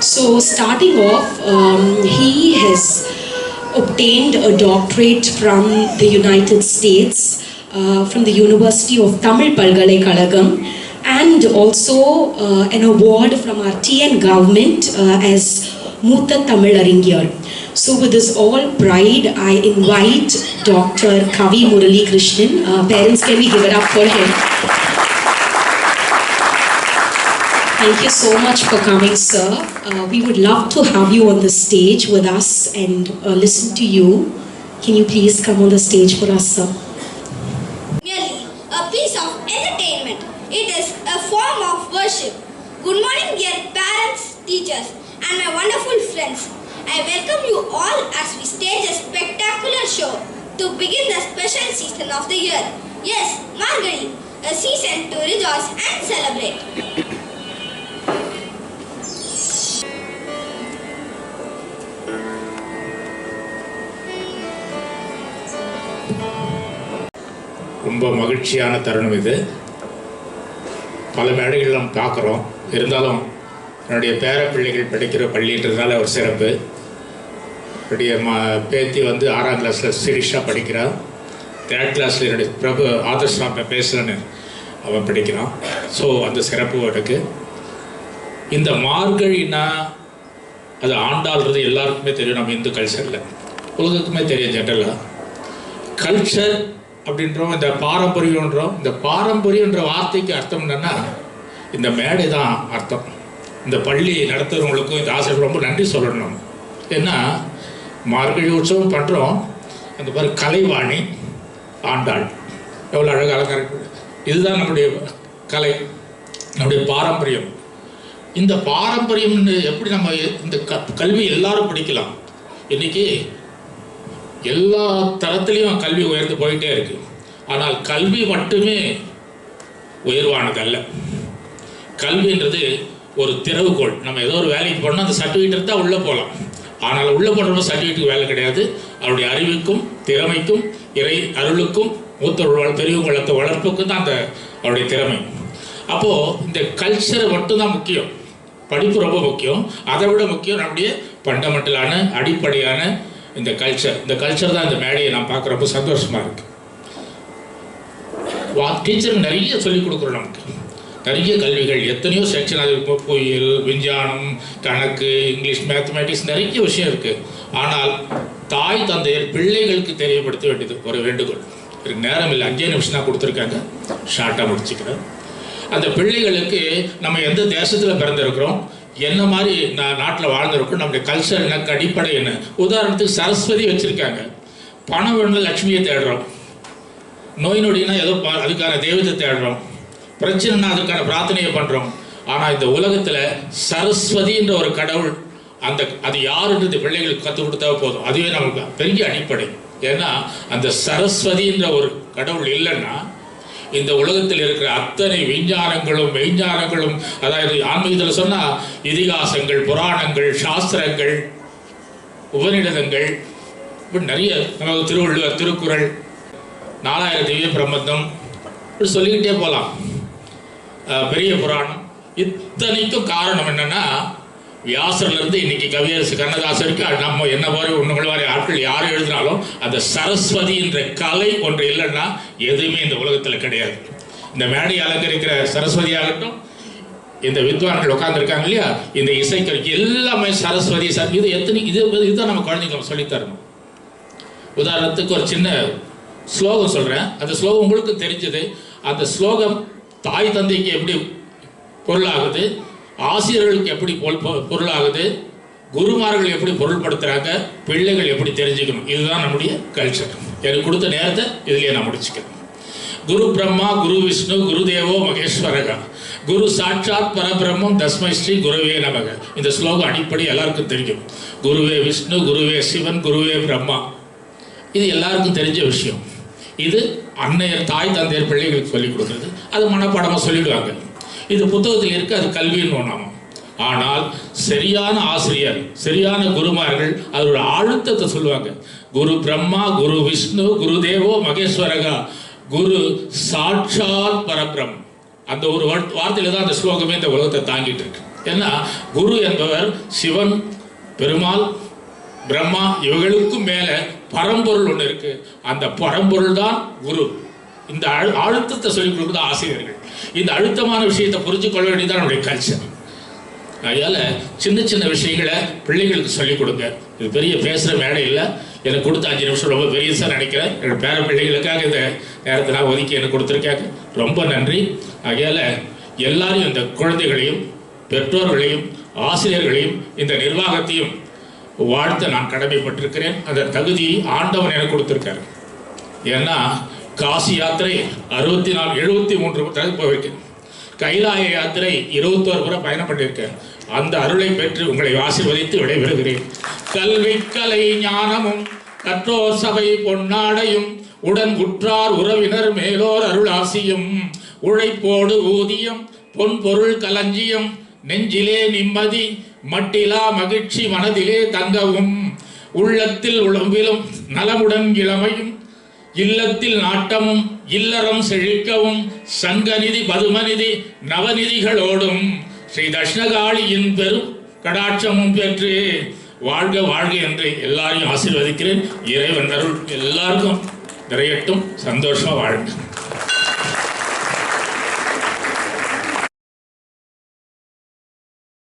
So, starting off, um, he has obtained a doctorate from the United States, uh, from the University of Tamil Palgalaikalagam, and also uh, an award from our TN government uh, as Mutha Tamil Aringiyar. So, with this all pride, I invite Dr. Kavi Murali Krishnan. Uh, parents, can we give it up for him? Thank you so much for coming, sir. Uh, we would love to have you on the stage with us and uh, listen to you. Can you please come on the stage for us, sir? merely a piece of entertainment. It is a form of worship. Good morning, dear parents, teachers, and my wonderful friends. I welcome you all as we stage a spectacular show to begin the special season of the year. Yes, Margari, a season to rejoice and celebrate. ரொம்ப மகிழ்ச்சியான தருணம் இது. பல மேடைகள் நாம் பார்க்குறோம். இருந்தாலும் என்னுடைய பேர பிள்ளைகள் படிக்கிற பள்ளின்றதுனால ஒரு சிறப்பு. என்னுடைய ம பேத்தி வந்து ஆறாம் கிளாஸில் சிரிஷா படிக்கிறான் தேர்ட் கிளாஸில் என்னுடைய பிரபு ஆதர்ஷ் நான் பேசுகிறேன்னு அவன் படிக்கிறான். ஸோ அந்த சிறப்பு எனக்கு. இந்த மார்கழினா அது ஆண்டாள்ன்றது எல்லாருக்குமே தெரியும். நம்ம இந்து கல்ச்சரில் உலகத்துக்குமே தெரியும் ஜென்ரலாக கல்ச்சர் அப்படின்றோம் இந்த பாரம்பரியன்றோம் இந்த பாரம்பரியன்ற வார்த்தைக்கு அர்த்தம் என்னன்னா இந்த மேடை தான் அர்த்தம். இந்த பள்ளி நடத்துகிறவங்களுக்கும் இந்த ஆசிரியர் ரொம்ப நன்றி சொல்லணும். ஏன்னா மார்கழி உற்சவம் பண்ணுறோம் அந்த மாதிரி கலைவாணி ஆண்டாள். எவ்வளோ அழகாக அலங்காரம் இதுதான் நம்முடைய கலை நம்முடைய பாரம்பரியம். இந்த பாரம்பரியம்னு எப்படி நம்ம இந்த க கல்வி எல்லாரும் படிக்கலாம். இன்னைக்கு எல்லா தரத்திலையும் கல்வி உயர்ந்து போயிட்டே இருக்கு. ஆனால் கல்வி மட்டுமே உயர்வானதல்ல. கல்வின்றது ஒரு திறவுகோள். நம்ம ஏதோ ஒரு வேலைக்கு போனோம் அந்த சர்டிஃபிகேட் இருந்தால் உள்ளே போகலாம் ஆனால் உள்ளே போடுறப்ப சர்டிஃபிகேட்டுக்கு வேலை கிடையாது. அவருடைய அறிவுக்கும் திறமைக்கும் இறை அருளுக்கும் மூத்தவர்கள் பெரியவங்களுக்கு வளர்ப்புக்கும் தான் அந்த அவருடைய திறமை. அப்போது இந்த கல்ச்சர் மட்டும்தான் முக்கியம். படிப்பு ரொம்ப முக்கியம். அதை விட முக்கியம் நம்முடைய ஃபண்டமெண்டலான அடிப்படையான இந்த கல்ச்சர் இந்த கல்ச்சர் தான் இந்த மேடையை நான் பார்க்குறப்ப சந்தோஷமாக இருக்கு. வா டீச்சர் நிறைய சொல்லிக் கொடுக்குறோம் நமக்கு. நிறைய கல்விகள் எத்தனையோ செக்ஷன் அது இப்போ புயல் விஞ்ஞானம் கணக்கு இங்கிலீஷ் மேத்தமேட்டிக்ஸ் நிறைய விஷயம் இருக்குது ஆனால் தாய் தந்தையர் பிள்ளைகளுக்கு தெரியப்படுத்த வேண்டியது ஒரு வேண்டுகோள். எனக்கு நேரம் இல்லை அஞ்சே நிமிஷம் தான் கொடுத்துருக்காங்க. ஷார்ட்டாக முடிச்சுக்கிறேன். அந்த பிள்ளைகளுக்கு நம்ம எந்த தேசத்தில் பிறந்திருக்கிறோம்? என்ன மாதிரி நான் நாட்டில் வாழ்ந்துருக்கோம் நம்முடைய கல்ச்சர் எனக்கு அடிப்படை என்ன? உதாரணத்துக்கு சரஸ்வதி வச்சுருக்காங்க. பணம் வேணும் லட்சுமியை தேடுறோம். நோய் நொடினா ஏதோ அதுக்கான தெய்வத்தை தேடுறோம். பிரச்சனைனா அதுக்கான பிரார்த்தனையை பண்ணுறோம் ஆனால் இந்த உலகத்தில் சரஸ்வதின்ற ஒரு கடவுள் அந்த அது யாருன்றது பிள்ளைகளுக்கு கற்றுக் கொடுத்தா போதும். அதுவே நமக்கு பெரிய அடிப்படை. ஏன்னா அந்த சரஸ்வதின்ற ஒரு கடவுள் இல்லைன்னா இந்த உலகத்தில் இருக்கிற அத்தனை விஞ்ஞானங்களும் மெய்ஞானங்களும் அதாவது ஆன்மீகத்தில் சொன்னால் இதிகாசங்கள் புராணங்கள் சாஸ்திரங்கள் உபநிடதங்கள் இப்படி நிறைய நமக்கு திருவள்ளுவர் திருக்குறள் நாலாயிரம் திவ்ய பிரபந்தம் இப்படி சொல்லிக்கிட்டே போகலாம் பெரிய புராணம். இத்தனைக்கும் காரணம் என்னன்னா வியாசர்லேருந்து இன்னைக்கு கவியரசு கண்ணதாசருக்கு அது நம்ம என்ன மாதிரி உங்களை மாதிரி ஆட்கள் யார் எழுதினாலும் அந்த சரஸ்வதி என்ற கலை ஒன்று இல்லைன்னா எதுவுமே இந்த உலகத்தில் கிடையாது. இந்த மேடை அலங்கரிக்கிற சரஸ்வதி ஆகட்டும் இந்த வித்வான்கள் உட்காந்துருக்காங்க இல்லையா? இந்த இசைக்கருக்கு எல்லாமே சரஸ்வதி சார் இது எத்தனை இது இதுதான் நம்ம குழந்தைங்களுக்கு சொல்லித் தரணும். உதாரணத்துக்கு ஒரு சின்ன ஸ்லோகம் சொல்கிறேன் அந்த ஸ்லோகம் உங்களுக்கு தெரிஞ்சது. அந்த ஸ்லோகம் தாய் தந்தைக்கு எப்படி பொருளாகுது? ஆசிரியர்களுக்கு எப்படி பொல் பொருளாகுது? குருமார்கள் எப்படி பொருள்படுத்துகிறாங்க பிள்ளைகள் எப்படி தெரிஞ்சுக்கணும்? இதுதான் நம்முடைய கல்ச்சர் எனக்கு கொடுத்த நேரத்தை இதுலயே நான் முடிச்சுக்கிறேன். குரு பிரம்மா குரு விஷ்ணு குரு தேவோ மகேஸ்வரகா. குரு சாட்சாத் பரபிரம்மம் தஸ்மை ஸ்ரீ குருவே நமக. இந்த ஸ்லோகம் அடிப்படை எல்லாருக்கும் தெரியும். குருவே விஷ்ணு குருவே சிவன் குருவே பிரம்மா. இது எல்லாருக்கும் தெரிஞ்ச விஷயம். இது அன்னையர் தாய் தந்தையர் பிள்ளைகளுக்கு சொல்லிக் கொடுக்குறது. அது மனப்பாடமாக சொல்லிடுவாங்க. இது புத்தகத்தில் இருக்கு அது கல்வின்னு நாம ஆனால் சரியான ஆசிரியர் சரியான குருமார்கள் அதோட அழுத்தத்தை சொல்லுவாங்க. குரு பிரம்மா குரு விஷ்ணு குரு தேவோ மகேஸ்வரகா குரு சாட்சாத் பரபிரம். அந்த ஒரு வார்த்தையில தான் அந்த ஸ்லோகமே இந்த உலகத்தை தாங்கிட்டு இருக்கு. ஏன்னா குரு என்பவர் சிவன் பெருமாள் பிரம்மா இவர்களுக்கும் மேலே பரம்பொருள் ஒன்று இருக்கு. அந்த பரம்பொருள் தான் குரு. இந்த அழு அழுத்தத்தை சொல்லிக் கொடுக்குறது ஆசிரியர்கள். இந்த அழுத்தமான விஷயத்தை புரிஞ்சு கொள்ள வேண்டியதான் நம்முடைய கல்ச்சர் அதனால் சின்ன சின்ன விஷயங்களை பிள்ளைகளுக்கு சொல்லிக் கொடுங்க. இது பெரிய பேசுகிற வேலை இல்லை. எனக்கு கொடுத்த அஞ்சு நிமிஷம் ரொம்ப பெரியசாக நினைக்கிறேன். என்னோட பேர பிள்ளைகளுக்காக இந்த நேரத்தை நான் ஒதுக்கி எனக்கு கொடுத்துருக்காங்க. ரொம்ப நன்றி. ஆகையால் எல்லாரையும் இந்த குழந்தைகளையும் பெற்றோர்களையும் ஆசிரியர்களையும் இந்த நிர்வாகத்தையும் வாழ்த்த நான் கடமைப்பட்டிருக்கிறேன். அந்த தகுதியை ஆண்டவன் எனக்கு கொடுத்துருக்காரு. ஏன்னா காசி யாத்திரை அறுபத்தி நாலு எழுபத்தி மூன்று தடவை போயிருக்கேன் கைலாய யாத்திரை இருபத்தோரு முறை பயணம் பண்ணியிருக்கேன் அந்த அருளை பெற்று உங்களை ஆசிர்வதித்து விடைபெறுகிறேன். கல்வி கலை ஞானமும் கற்றோர் சபை பொன்னாடையும் உடன் உற்றார் உறவினர் மேலோர் அருளாசியும். உழைப்போடு ஊதியம் பொன் பொருள் களஞ்சியம் நெஞ்சிலே நிம்மதி மட்டிலா மகிழ்ச்சி மனதிலே தங்கவும். உள்ளத்தில் உழம்பிலும் நலமுடன் இளமையும் இல்லத்தில் நாட்டமும் இல்லறம் செழிக்கவும் சங்கநிதி பதுமநிதி நவநிதிகளோடும் ஸ்ரீ தட்சிணகாளியின் பெரும் கடாட்சமும் பெற்று வாழ்க வாழ்க என்று எல்லாரையும் ஆசீர்வதிக்கிறேன். இறைவன் அருள். எல்லாருக்கும் நிறையட்டும். சந்தோஷமா வாழ்க.